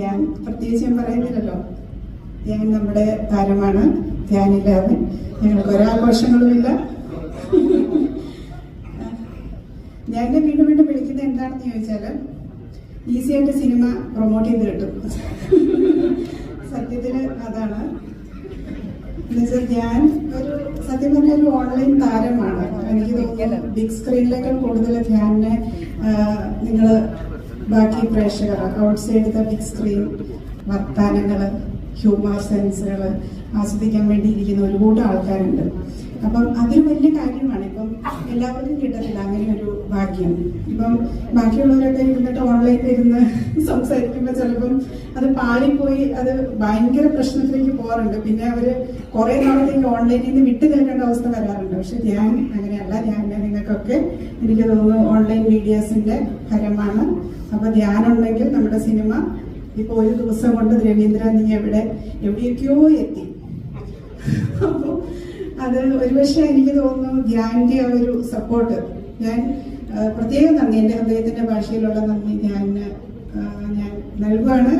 ഞാൻ പ്രത്യേകിച്ച് ഞാൻ പറയുന്നില്ലല്ലോ. ഞാൻ നമ്മുടെ താരമാണ് ധ്യാനില്ലാതെ ഞങ്ങൾക്ക് ഒരാഘോഷങ്ങളുമില്ല. ഞാൻ എന്നെ വീണ്ടും വീണ്ടും വിളിക്കുന്നത് എന്താണെന്ന് ചോദിച്ചാൽ ഈസി ആയിട്ട് സിനിമ പ്രൊമോട്ട് ചെയ്ത് കിട്ടും. സത്യത്തിൽ അതാണ്. എന്നുവെച്ചാൽ ഞാൻ ഒരു സത്യം പറഞ്ഞ ഒരു ഓൺലൈൻ താരമാണ്. എനിക്ക് തോന്നിയാൽ ബിഗ് സ്ക്രീനിലേക്കാൾ കൂടുതൽ ധ്യാനെ നിങ്ങൾ ബാക്കി പ്രേക്ഷകർ ഔട്ട്സൈഡ് ദ ബിഗ് സ്ക്രീൻ വർത്താനങ്ങൾ ഹ്യൂമർ സെൻസുകൾ ആസ്വദിക്കാൻ വേണ്ടി ഇരിക്കുന്ന ഒരുപാട് ആൾക്കാരുണ്ട്. അപ്പം അതൊരു വലിയ കാര്യമാണ്. ഇപ്പം എല്ലാവർക്കും കിട്ടത്തില്ല. അങ്ങനെ ഒരു ഭാഗ്യം. ഇപ്പം ബാക്കിയുള്ളവരൊക്കെ ഇരുന്നിട്ട് ഓൺലൈനിൽ ഇരുന്ന് സംസാരിക്കുമ്പോൾ ചിലപ്പം അത് പാളിപ്പോയി അത് ഭയങ്കര പ്രശ്നത്തിലേക്ക് പോകാറുണ്ട്. പിന്നെ അവർ കുറെ നാളത്തേക്ക് ഓൺലൈനിൽ നിന്ന് വിട്ടു തരേണ്ട അവസ്ഥ വരാറുണ്ട്. പക്ഷെ ഞാൻ അങ്ങനെയല്ല ധ്യാനം നിങ്ങൾക്കൊക്കെ എനിക്ക് തോന്നുന്നു ഓൺലൈൻ മീഡിയാസിന്റെ ഫലമാണ്. അപ്പൊ ധ്യാനം ഉണ്ടെങ്കിൽ നമ്മുടെ സിനിമ ഇപ്പൊ ഒരു ദിവസം കൊണ്ട് രവീന്ദ്ര നീ എവിടെ? എവിടെയൊക്കെയോ എത്തി. അപ്പോൾ അത് ഒരുപക്ഷെ എനിക്ക് തോന്നുന്നു ധ്യാനിന്റെ ആ ഒരു സപ്പോർട്ട് ഞാൻ പ്രത്യേകം നന്ദി. എന്റെ ഹൃദയത്തിന്റെ ഭാഷയിലുള്ള നന്ദി ഞാൻ ഞാൻ നൽകുകയാണ്